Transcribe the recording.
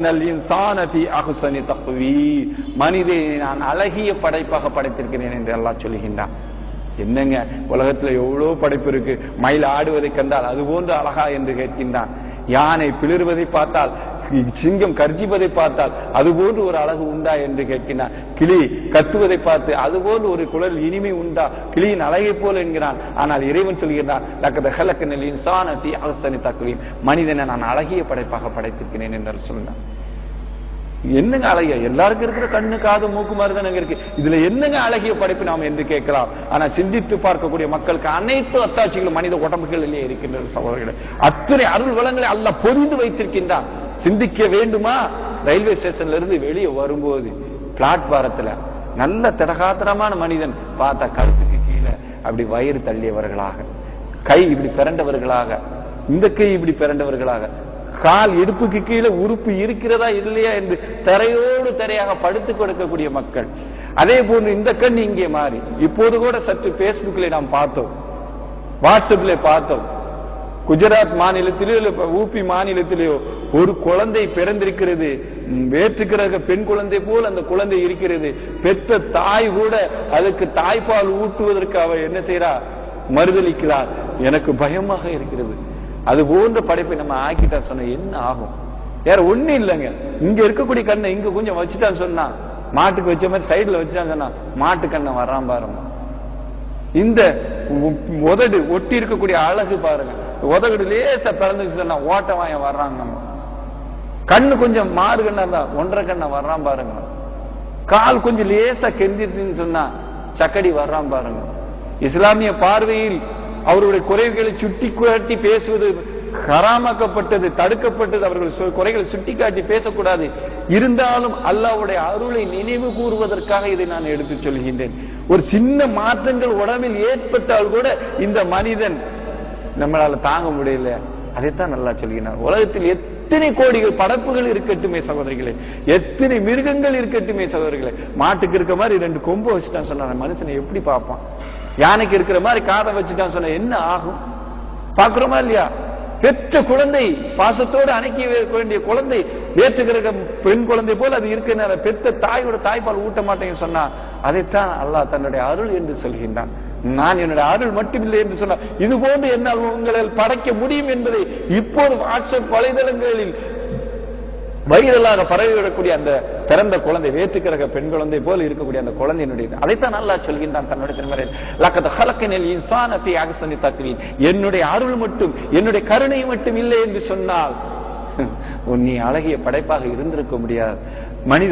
நல் நான் அழகிய படைப்பாக படைத்திருக்கிறேன் என்று எல்லாம் சொல்லுகின்றான் என்னங்க உலகத்துல எவ்வளவு படைப்பு இருக்கு? மயில் ஆடுவதை கண்டால் அது போன்று அழகா என்று கேட்கின்றான். யானை பிளிர்வதை பார்த்தால் சிங்கம் கர்ஜிப்பதை பார்த்தால் அது போன்று ஒரு அழகு உண்டா என்று கேட்கின்றான் கிளி கத்துவதை பார்த்து அது போன்று ஒரு குழல் இனிமை உண்டா? கிளியின் அழகை போல் என்கிறான். ஆனால் இறைவன் சொல்கிறான் லக்கத ஹலக்கனில் மனிதனை நான் அழகிய படைப்பாக படைத்திருக்கிறேன் என்று சொன்னான் என்னங்க அழகிய? எல்லாருக்கும் இருக்கிற கண்ணு காது மூக்கு மாதிரி தானே இருக்கு. இதுல என்னங்க அழகிய படைப்பு நாம் என்று கேட்கலாம் ஆனா சிந்தித்து பார்க்கக்கூடிய மக்களுக்கு அனைத்து அத்தாட்சிகளும் மனித உடம்புகளிலே இருக்கின்ற சகோதரர்களே. அத்தனை அருள் வளங்களை அல்ல பொறிந்து வைத்திருக்கின்றான். சிந்திக்க வேண்டுமா? ரயில்வே ஸ்டேஷன்ல இருந்து வெளியே வரும்போது பிளாட்பாரத்துல நல்ல திடகாத்திரமான மனிதன் பார்த்தா கழுத்துக்கு கீழே அப்படி வயிறு தள்ளியவர்களாக கை இப்படி பிறண்டவர்களாக இந்த கை இப்படி பிறண்டவர்களாக கால் இடுப்புக்கு கீழே உறுப்பு இருக்கிறதா இல்லையா என்று தரையோடு தரையாக படுத்துக் கொடுக்கக்கூடிய மக்கள். அதே போன்று இந்த கண் இங்கே மாறி இப்போது கூட சற்று பேஸ்புக்கில் நாம் பார்த்தோம் வாட்ஸ்அப்ல பார்த்தோம். குஜராத் மாநிலத்திலோ இல்ல ஊபி மாநிலத்திலேயோ ஒரு குழந்தை பிறந்திருக்கிறது வேற்றுக்கிற பெண் குழந்தை போல் அந்த குழந்தை இருக்கிறது. பெற்ற தாய் கூட அதுக்கு தாய்ப்பால் ஊட்டுவதற்கு அவ என்ன செய்யறா மறுதளிக்கிறார் எனக்கு பயமாக இருக்கிறது. அது போன்ற படைப்பை நம்ம ஆக்கிட்டா சொன்ன என்ன ஆகும்? வேற ஒண்ணு இல்லைங்க. இங்க இருக்கக்கூடிய கண்ணை இங்க கொஞ்சம் வச்சுட்டான்னு சொன்னா மாட்டுக்கு வச்ச மாதிரி சைடுல வச்சுட்டான்னு சொன்னா மாட்டு கண்ணை வர்றான் பாருங்க. இந்த உதடு ஒட்டி இருக்கக்கூடிய அழகு பாருங்க. உதகுடு லேசா பிறந்துச்சு சொன்னா ஓட்ட வர்றாங்க வர்றாங்க கண்ணு கொஞ்சம் மாறு கண்ணா இருந்தா ஒன்றரை கண்ணை வர்றான் பாருங்க. கால் கொஞ்சம் லேசா கெந்திருச்சுன்னு சொன்னா சக்கடி வர்றான் பாருங்க. இஸ்லாமிய பார்வையில் அவருடைய குறைகளை சுட்டி காட்டி பேசுவது கராமாக்கப்பட்டது தடுக்கப்பட்டது அவர்கள் குறைகளை சுட்டி காட்டி பேசக்கூடாது. இருந்தாலும் அல்லாஹ்வுடைய அருளை நினைவு கூறுவதற்காக இதை நான் எடுத்து சொல்கின்றேன். ஒரு சின்ன மாற்றங்கள் உடம்பில் ஏற்பட்டால் கூட இந்த மனிதன் நம்மளால தாங்க முடியல. அதைத்தான் நல்லா சொல்கிறார். உலகத்தில் எத்தனை கோடிகள் படப்புகள் இருக்கட்டுமே சகோதரிகளே. எத்தனை மிருகங்கள் இருக்கட்டுமே சகோதரிகளே. மாட்டுக்கு இருக்க மாதிரி ரெண்டு கொம்பு வச்சுட்டான் சொன்ன மனுஷனை எப்படி பார்ப்பான்? யானைக்கு இருக்கிற மாதிரி காதை வச்சுட்டான் சொன்ன என்ன ஆகும்? பாக்குறோமா இல்லையா? பெற்ற குழந்தை பாசத்தோடு அணைக்க வேண்டிய குழந்தை வேற்றுகிற பெண் குழந்தை போல அது இருக்கிற பெற்ற தாயோட தாய்ப்பால் ஊட்ட மாட்டேன்னு சொன்னா அதைத்தான் அல்லாஹ் தன்னுடைய அருள் என்று சொல்கின்றான். நான் என்னுடைய அருள் மட்டுமில்லை என்று சொன்னார் இது போன்று என்னால் உங்களால் படைக்க முடியும் என்பதை இப்போது வாட்ஸ்அப் வலைதளங்களில் வைரலாக பரவிவிடக்கூடிய அந்த பிறந்த குழந்தை வேற்றுக்கிறக பெண் குழந்தை போல இருக்கக்கூடிய அந்த குழந்தையினுடைய அதைத்தான் நல்லா சொல்கின்றான் தன்னுடைய திருமறை லக்கத் ஹலக்கனில் இன்சானத்தை அகசனி தக்குவீன் என்னுடைய அருள் மட்டும் என்னுடைய கருணை மட்டும் இல்லை என்று சொன்னால் நீ அழகிய படைப்பாக இருந்திருக்க முடியாது. மனித